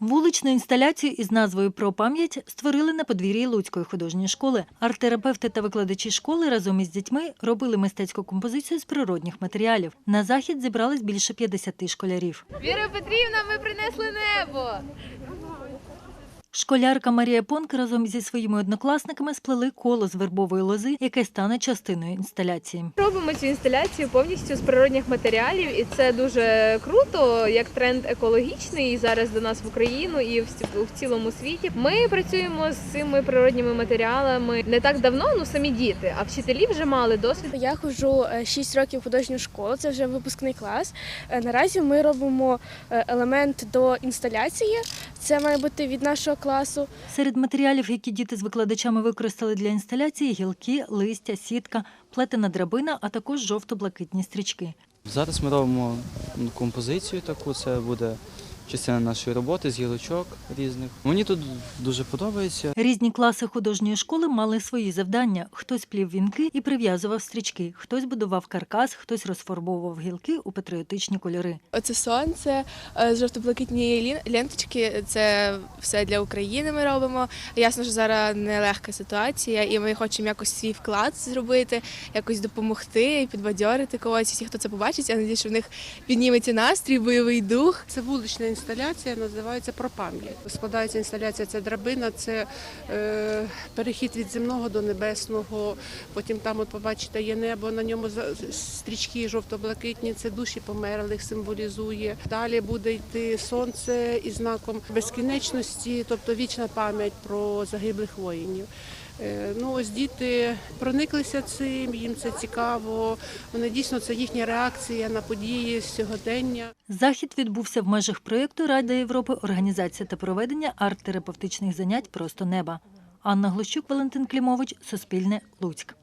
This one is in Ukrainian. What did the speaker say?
Вуличну інсталяцію із назвою Про пам'ять створили на подвір'ї Луцької художньої школи. Арт-терапевти та викладачі школи разом із дітьми робили мистецьку композицію з природних матеріалів. На захід зібрались більше 50 школярів. Віра Петрівна, ми принесли небо. Школярка Марія Понк разом зі своїми однокласниками сплели коло з вербової лози, яке стане частиною інсталяції. Робимо цю інсталяцію повністю з природних матеріалів, і це дуже круто, як тренд екологічний і зараз до нас в Україну і в ці- в цілому світі. Ми працюємо з цими природніми матеріалами не так давно, ну самі діти, а вчителі вже мали досвід. Я ходжу 6 років в художню школу, це вже випускний клас. Е, Наразі ми робимо е, елемент до інсталяції. Це має бути від нашого класу. Серед матеріалів, які діти з викладачами використали для інсталяції, гілки, листя, сітка, плетена драбина, а також жовто-блакитні стрічки. Зараз ми робимо композицію таку, це буде частина нашої роботи з гілочок різних. Мені тут дуже подобається. Різні класи художньої школи мали свої завдання. Хтось плів вінки і прив'язував стрічки, хтось будував каркас, хтось розфарбовував гілки у патріотичні кольори. Оце сонце, е, жовто-блакитні ленточки. Це все для України. Ми робимо. Ясно, що зараз нелегка ситуація, і ми хочемо якось свій вклад зробити, якось допомогти, підбадьорити когось. Всі, хто це побачить, я надію, що в них підніметься настрій, бойовий дух. Це вулична інсталяція, називається про. Складається інсталяція, це драбина, це е, перехід від земного до небесного. Потім там, от побачите, є небо, на ньому стрічки жовто-блакитні, це душі померлих символізує. Далі буде йти сонце із знаком безкінечності, тобто вічна пам'ять про загиблих воїнів. Е, Ну, ось діти прониклися цим, їм це цікаво. Вони дійсно це їхня реакція на події сьогодення. Захід відбувся в межах проєкту Рада Європи організація та проведення арт-терапевтичних занять Просто неба. Анна Глущук, Валентин Клімович, Суспільне, Луцьк.